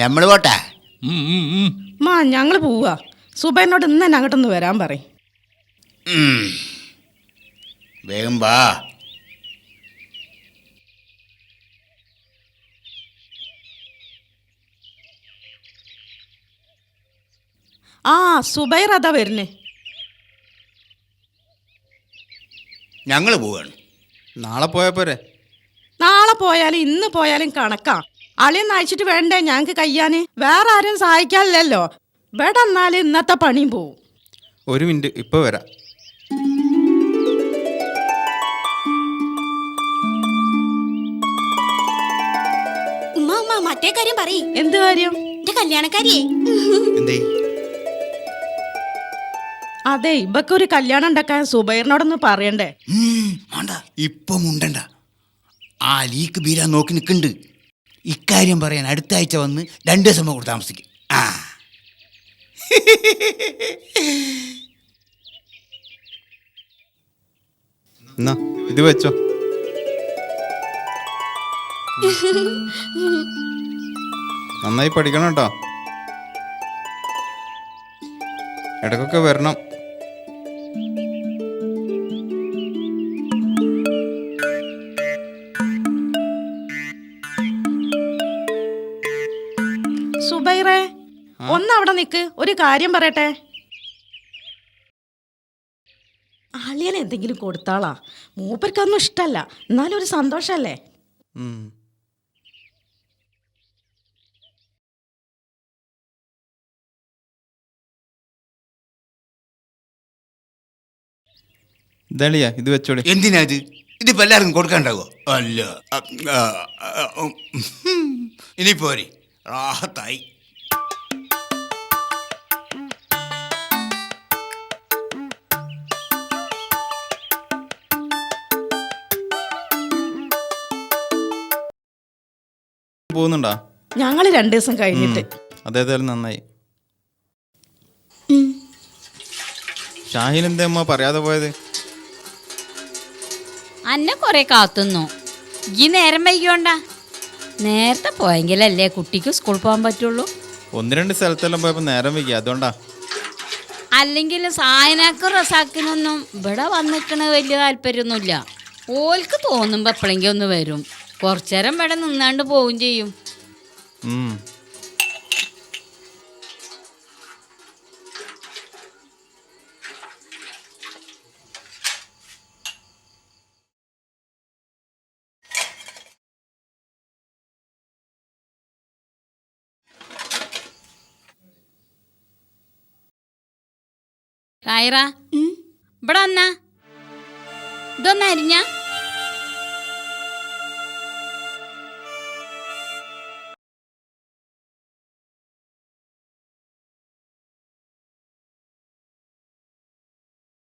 നമ്മൾ പോട്ടെ. മാ ഞങ്ങൾ പോവാ. സുബേനോട് ഇന്ന് തന്നെ അങ്ങോട്ടൊന്ന് വരാൻ പറയും. വേഗം വാ. ആ സുബൈർ അതാ വരുന്നേ. ഞങ്ങൾ പോവാണ്. നാളെ പോയാ പോരെ? നാളെ പോയാലും ഇന്ന് പോയാലും കണക്കാ. അളിയൊന്ന് അയച്ചിട്ട് വേണ്ടേ ഞങ്ങൾക്ക് കയ്യാന്? വേറെ ആരും സഹായിക്കാനില്ലല്ലോ. ഇവിടെ എന്നാലും ഇന്നത്തെ പണിയും പോവും. ഒരു മിനിറ്റ് ഇപ്പൊ വരാം. ഉമ്മ ഉമ്മ മറ്റേ കാര്യം പറയ്. എന്ത് കാര്യം? എന്റെ കല്യാണക്കാരിയേ. എന്തേ? അതെ ഇവക്കൊരു കല്യാണം ഉണ്ടാക്കാൻ സുബൈറിനോടൊന്ന് പറയണ്ടേ? ഉം, വേണ്ട. ഇപ്പം ഉണ്ടണ്ട ആ ലീക്ക് ബീരാ നോക്കി നിൽക്കുന്നുണ്ട് ഇക്കാര്യം പറയാൻ അടുത്ത ആഴ്ച വന്ന് രണ്ട് ദിവസം കൂടെ താമസിക്കും. ആ. ഇത് വെച്ചോ. നന്നായി പഠിക്കണം കേട്ടോ. ഇടക്കൊക്കെ വരണം. സുബൈറെ ഒന്ന് അവിടെ നിക്ക്. ഒരു കാര്യം പറയട്ടെ. അളിയൻ എന്തെങ്കിലും കൊടുത്താളാ? മൂപ്പർക്കൊന്നും ഇഷ്ടല്ല. എന്നാലും ഒരു സന്തോഷല്ലേ? ഉം. ഇത് വെച്ചോളി. എന്തിനാ ഇത്? ഇതിപ്പോ എല്ലാവർക്കും കൊടുക്കാണ്ടാവോ അല്ല. ഇനി പോരെ. റാഹത്തായി പോകുന്നുണ്ടോ? ഞങ്ങൾ രണ്ടു ദിവസം കഴിഞ്ഞിട്ട്. അതേതായാലും നന്നായി. ഷാഹിൻ എന്തേ അമ്മ പറയാതെ പോയത്? അന്നെ കൊറേ കാത്തുന്നു. ഈ നേരം വൈകിയോണ്ടാ? നേരത്തെ പോയെങ്കിലല്ലേ കുട്ടിക്ക് സ്കൂൾ പോകാൻ പറ്റുള്ളൂ? ഒന്ന് രണ്ട് സ്ഥലത്തെല്ലാം പോയപ്പോൾ നേരം വൈകി അതുകൊണ്ടാ. അല്ലെങ്കിൽ സായനാക്കും റസാക്കിനൊന്നും ഇവിടെ വന്നിക്കണ വലിയ താല്പര്യമൊന്നുമില്ല. ഓൽക്ക് തോന്നുമ്പോൾ എപ്പോഴെങ്കിലും ഒന്ന് വരും. കുറച്ചേരം ഇവിടെ നിന്നാണ്ട് പോവുകയും ചെയ്യും. കായറ. ഇവിടെ വന്നാ. ഇതൊന്നരിഞ്ഞാ